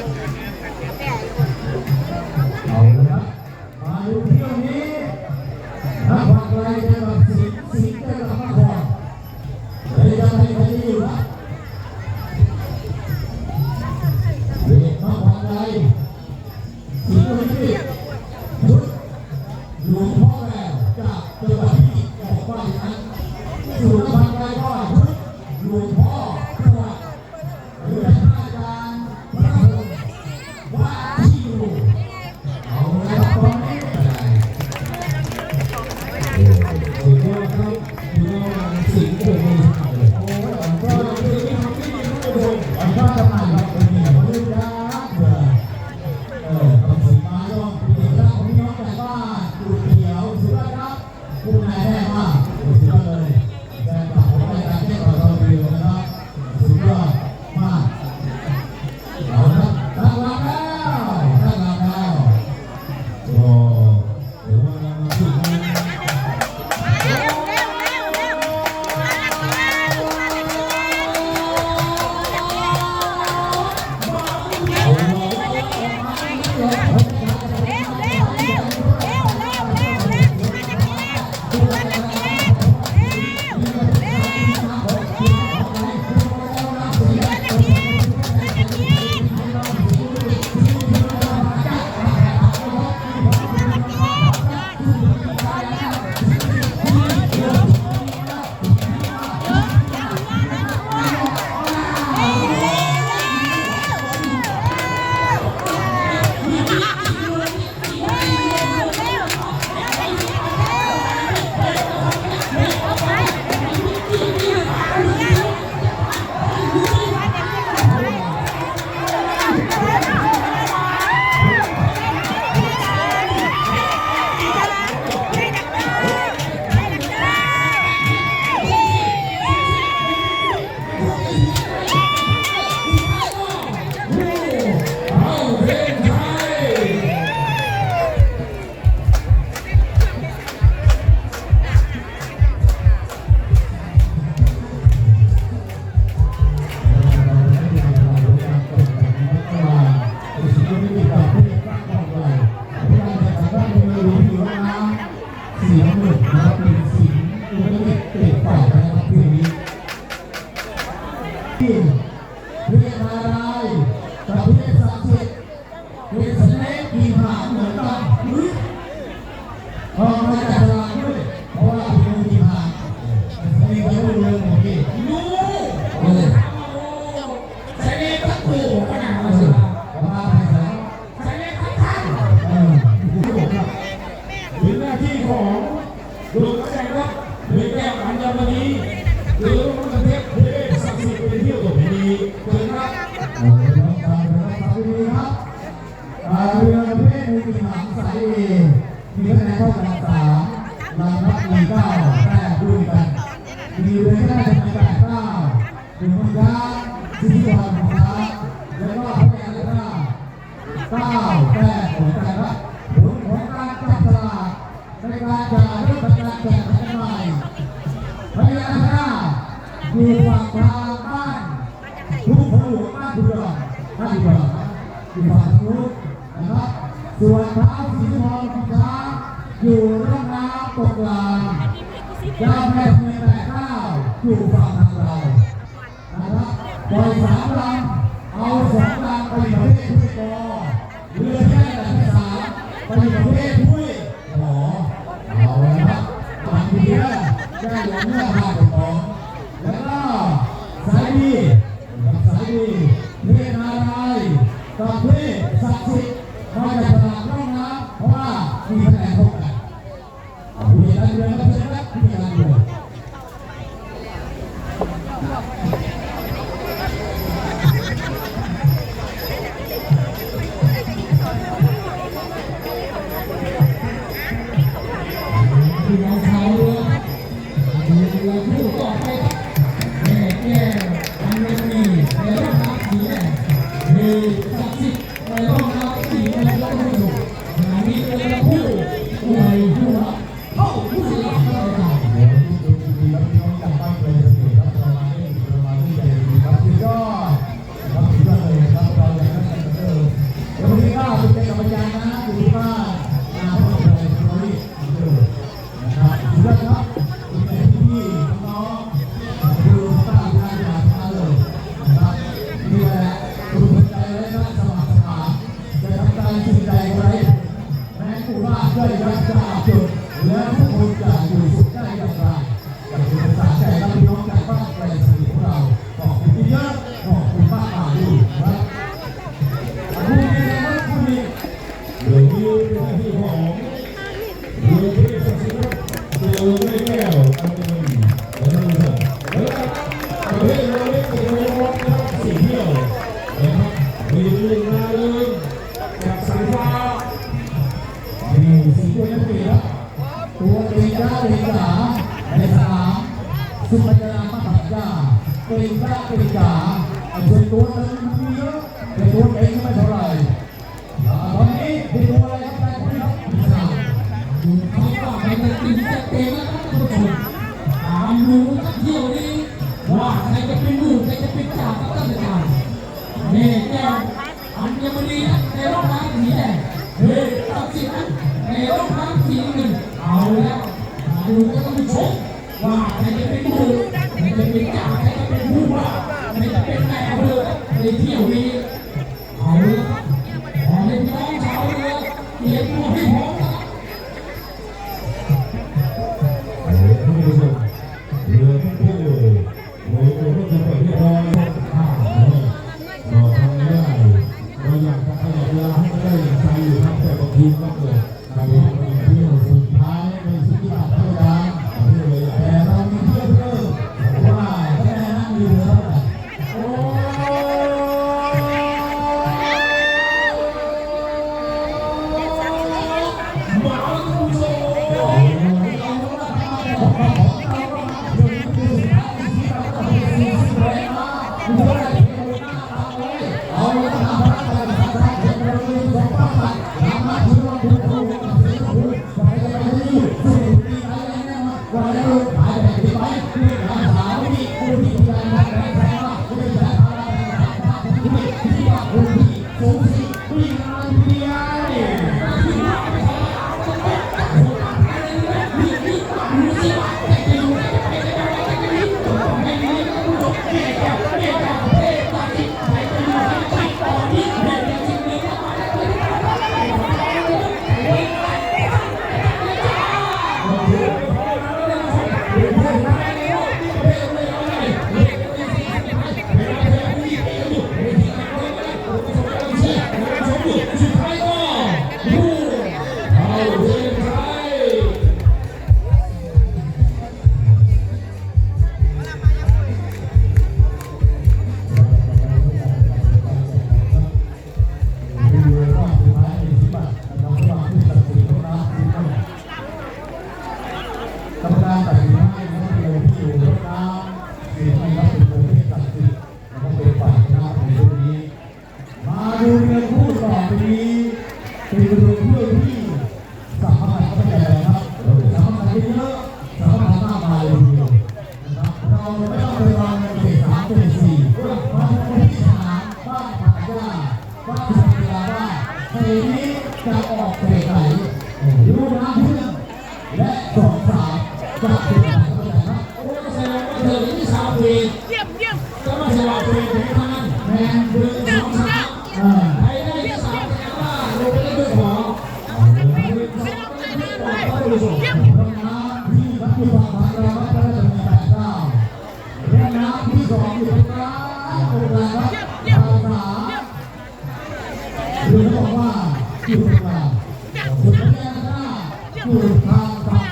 เอาละครับมาดูเที่ยวนี้นักพักไรเจอกับสิงห์สิงห์จอกับครจะให้ใครอยู่นะเด็กนักพักไรสิงห์คนนี้ชุดหลวงพ่อแก้วจากจังหวัดพิจิตรบอกว่าอย่างนั้นส่ เรียกอะไรกับเรียกศักดิ์สิทธิ์เรียกสเนกกีฬาเหมือนกันอุ๊ยออกมาจากตลาดด้วยเพราะว่าเป็นกีฬาไม่รู้เรื่องของพี่รู้เออใช้เลขทั้งคู่ขนาดอนั้นอสิมาไปแล้วใช้เลขทั้งท่านเออผู้ชมครับถึงหน้าที่ของดวงแสงครับหรือแก้วอัญมณี เก้าแต้มของแต่ละผลของการจับสลากในการจ่ายเรื่องประกันแจกให้ใหม่พญานาอยู่ฝั่งทางบ้านทุกคนหลวงบ้านทุกคนบ้านทุกดอกอยู่ฝั่งนู้นนะครับส่วนเท้าสีทองของช้างอยู่ร่องน้ำตกลางเจ้าแม่เมียแปดเก้าอยู่ฝั่ง กั จ้างจ้าในสนามสุพรรณามหายาปริญาปริญาไอ้เป็นตัวนั้นมีเยอะไอ้ตัวเองไม่เท่าไหร่ตอนนี้เป็นตัวอะไรครับแต่คุณครับอีสานอยู่ขางนอกไปจะกินจะเตะแล้วครับทุกคนตามรู้ครับเที่ยวนี้ว่าใครจะเป็นลูใครจะเป็นจ้าก็ต้องเนอาจารย์เมฆแก้วอัญมณีนะในรอบน้ำสีแดงเฮ้ยตัดสินนะในรอบน้ำสีเงินเอาแล้ว ดูก็ต้องไปชกว่าใครจะเป็นผู้ใครจะเป็นจ่าใครจะเป็นผู้ว่าใครจะเป็นแม่เพื่อในเที่ยวนี้เขาขอเรียกร้องชาวเรือเรียนรู้ให้พร้อม ต่อไปนี้เป็นกนช่วยพี่สามารถเข้าใจนะครับสามารถเยอะสามารถมากมายเลยทีเดียวนะครับเราไม่ต้องไปวางเขตสามเขตสี่บ้านที่หาบ้านผักหญ้าบ้านสัตเวลาบ้านเขตนี้จะออกเขตไหนรู้นะเพื่อนและสองสามจะเป็นไหนเข้าในะโอ้แสดงว่าเธอที่สามเขตเยี่ยมเยี่ยมก็มาสวัสดีทุกท่านแมนเดือ อุปาระภาษาคือาบอกว่าจุฬาคุณแม่ข้าอยู่ทางฝั่ง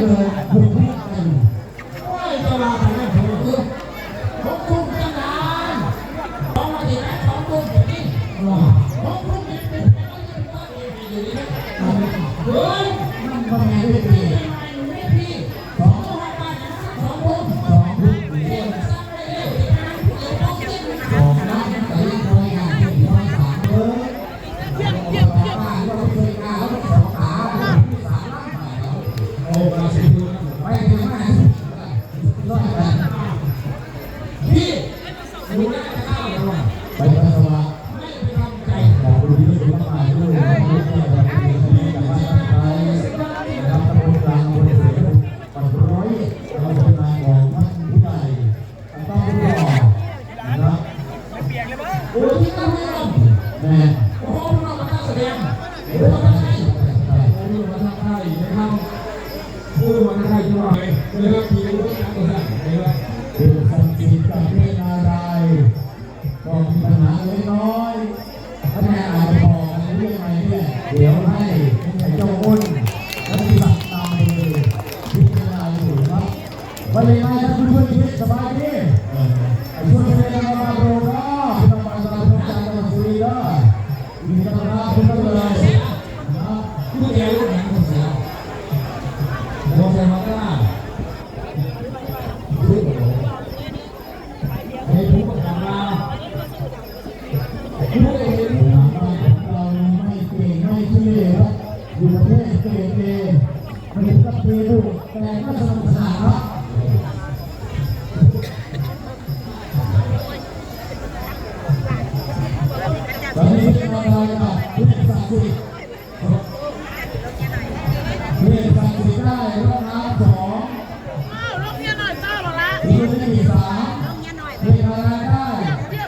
这个 เดี๋ยวให้ เรียนสั่งสิได้รอบน้ำสองลงเงี้ยหน่อยเจ้หรอละเรีนมามลงเายหน่นอะไรได้รีย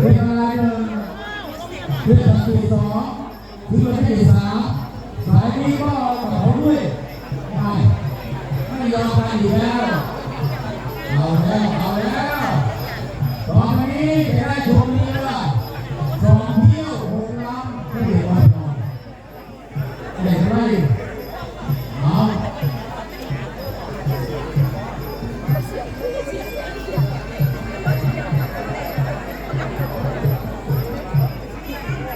เรีนอะไรหนึ่งเรีนสั่งดสองเรียนสี่สามสายนี้ก็ต่อด้วยไม่ไม่ยอมกันอีกแล้ว